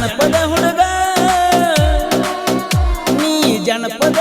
ಜನಪದ ಹುಡುಗ. ನೀ ಜನಪದ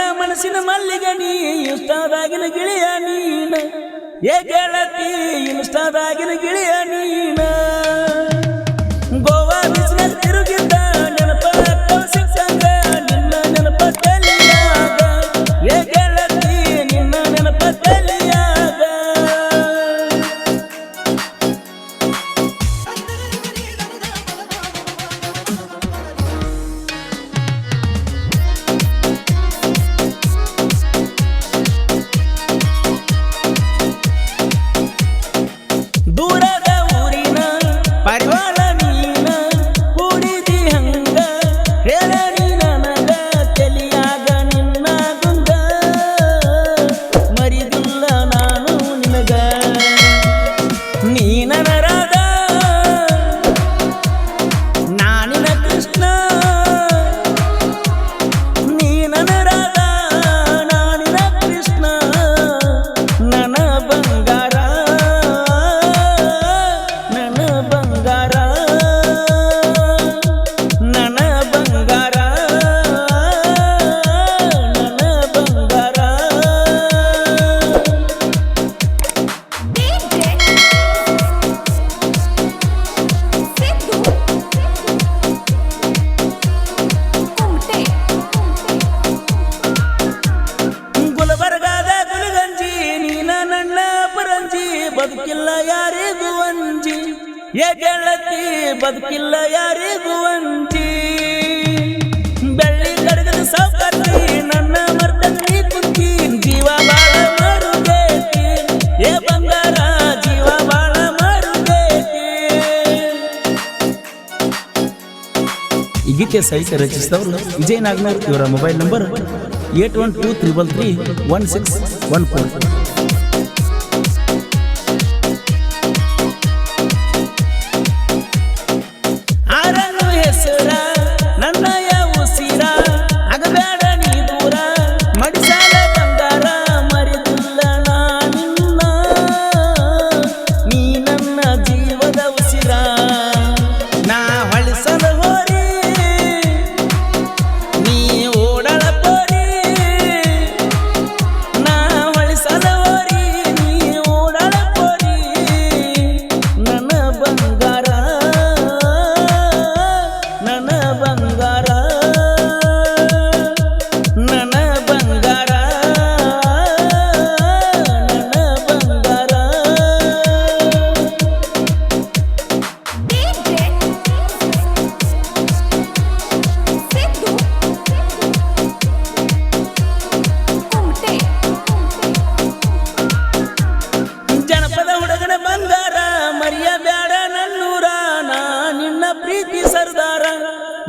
ನನ್ನ ಮನಸ್ಸಿನ ಮಲ್ಲಿಗೆ ನೀ ಗಿಳಿಯ ನೀನ. ಏ ಗೆಳತಿ ಗಿಳಿಯ ನೀನ. ಬದುಕಿಲ್ಲ ಯಾರಿಗೂ ಅಂಜಿ ಬೆಳ್ಳಿ ಕಡಗದ ಸೌಕರ್ಯ ನನ್ನ ಮರ್ದನ ಕುಂತಿ ಜೀವ ಬಾಳ ಮಾಡುಬೇಕಿ. ಏ ಬಂಗಾರ, ಜೀವ ಬಾಳ ಮಾಡುಬೇಕಿ. ಈ ಗೀತೆ ಸಾಹಿತ್ಯ ರಚಿಸಿದವರು ವಿಜಯ್ ನಾಗ್ನೂರ್ ಇವರ mobile number eight one two triple three one six one four.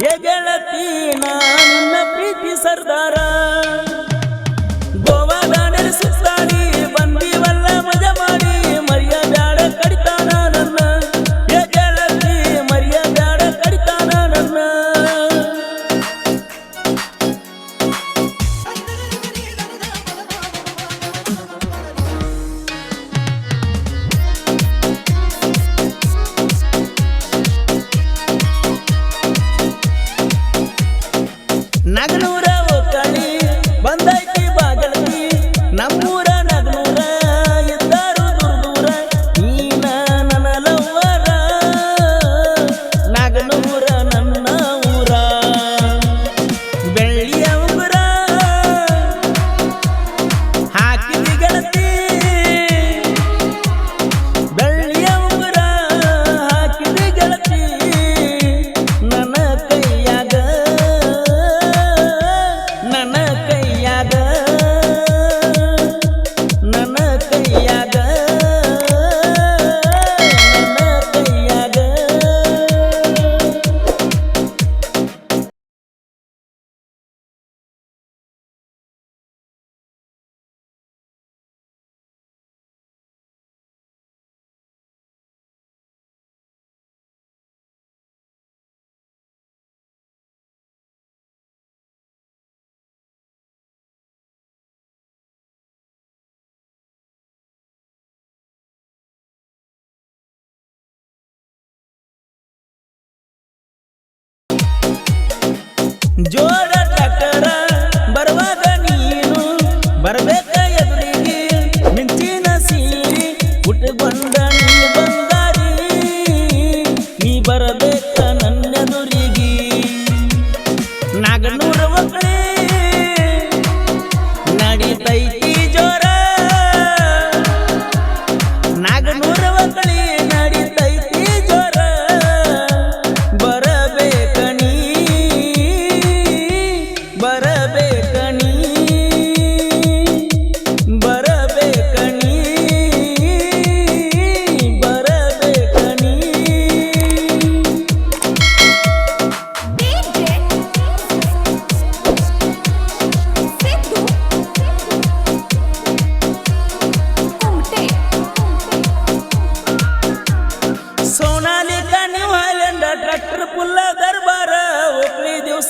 A ಗೆಳತಿ ನಾನು ಪ್ರೀತಿ ಸರ್ದಾರ. ಜೋರ ಟ್ರ್ಯಾಕ್ಟರ ಬರುವಾಗ ನೀನು ಬರಬೇಕ ಎದುರಿಗೆ ಮಿಂಚಿನ ಸೀರಿ ಉಟ್ಕೊಂಡ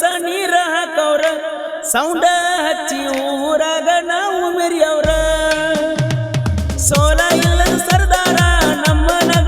ನೀರ ಹಾಕವ್ರ ಸೌಂಡ ಹಚ್ಚಿ ಊರಾಗ ನಾವು ಮೆರಿಯವ್ರ.